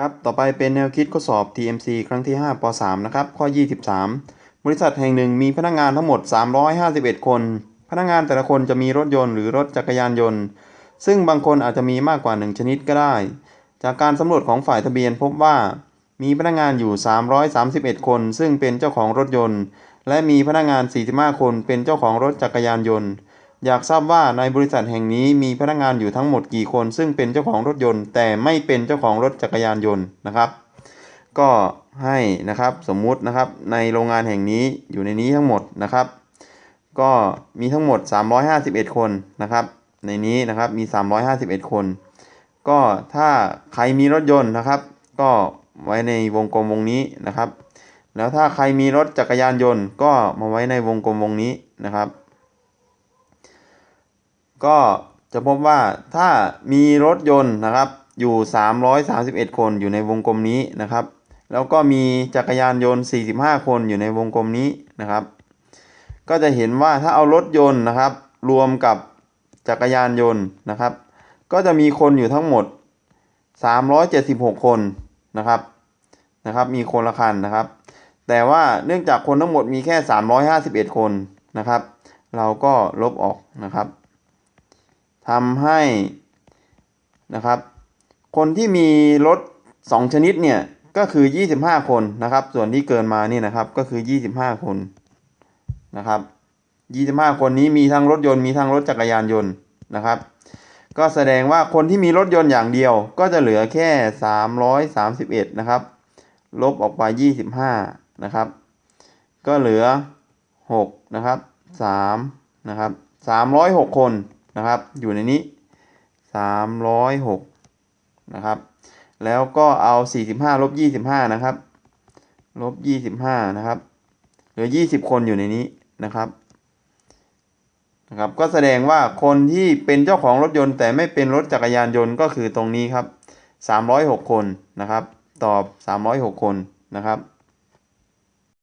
ครับ ต่อไปเป็นแนวคิดข้อสอบ TMC ครั้งที่ 5ป .3 นะครับ ข้อ 23 บริษัทแห่งหนึ่งมีพนักงานทั้งหมด 351 คน พนักงานแต่ละคนจะมีรถยนต์หรือรถจักรยานยนต์ ซึ่งบางคนอาจจะมีมากกว่า 1 ชนิดก็ได้ จากการสำรวจของฝ่ายทะเบียนพบว่า มีพนักงานอยู่ 331 คน ซึ่งเป็นเจ้าของรถยนต์ และมีพนักงาน 45 คนเป็นเจ้าของรถจักรยานยนต์ อยากทราบว่าในบริษัทแห่งนี้มีพนักงานอยู่ทั้งหมดกี่คน ซึ่งเป็นเจ้าของรถยนต์ แต่ไม่เป็นเจ้าของรถจักรยานยนต์นะครับ ก็ให้นะครับสมมุตินะครับในโรงงานแห่งนี้อยู่ในนี้ทั้งหมดนะครับ ก็มีทั้งหมด 351 คนนะครับ ในนี้นะครับมี 351 คน ก็ถ้าใครมีรถยนต์นะครับ ก็ไว้ในวงกลมวงนี้นะครับ แล้วถ้าใครมีรถจักรยานยนต์ ก็มาไว้ในวงกลมวงนี้นะครับ ก็จะพบว่าถ้ามีรถยนต์นะครับอยู่ 331 คนอยู่ในวงกลมนี้นะครับ แล้วก็มีจักรยานยนต์ 45 คนอยู่ในวงกลมนี้นะครับ ก็จะเห็นว่าถ้าเอารถยนต์นะครับ รวมกับจักรยานยนต์นะครับ ก็จะมีคนอยู่ทั้งหมด 376 คนนะครับนะครับ มีคนละคันนะครับ แต่ว่าเนื่องจากคนทั้งหมดมีแค่ 351 คนนะครับ เราก็ลบออกนะครับ ทำให้นะครับ คนที่มีรถ 2 ชนิดเนี่ย ก็คือ 25 คนนะครับ ส่วนที่เกินมานี่นะครับก็คือ 25 คนนะครับ 25 คนนี้มีทั้งรถยนต์มีทั้งรถจักรยานยนต์นะครับ ก็แสดงว่าคนที่มีรถยนต์อย่างเดียวก็จะเหลือแค่ 331 นะครับ ลบออกไป 25 นะครับ ก็เหลือ 6 นะครับ 3 นะครับ 306 คน นะครับ อยู่ในนี้ 306 นะครับ แล้วก็เอา 45ลบ25 นะครับลบ25 นะครับ เหลือ 20 คนอยู่ในนี้นะครับนะครับ ก็แสดงว่าคนที่เป็นเจ้าของรถยนต์ แต่ไม่เป็นรถจักรยานยนต์ก็คือตรงนี้ครับ 306 คนนะครับ ตอบ 306 คนนะครับ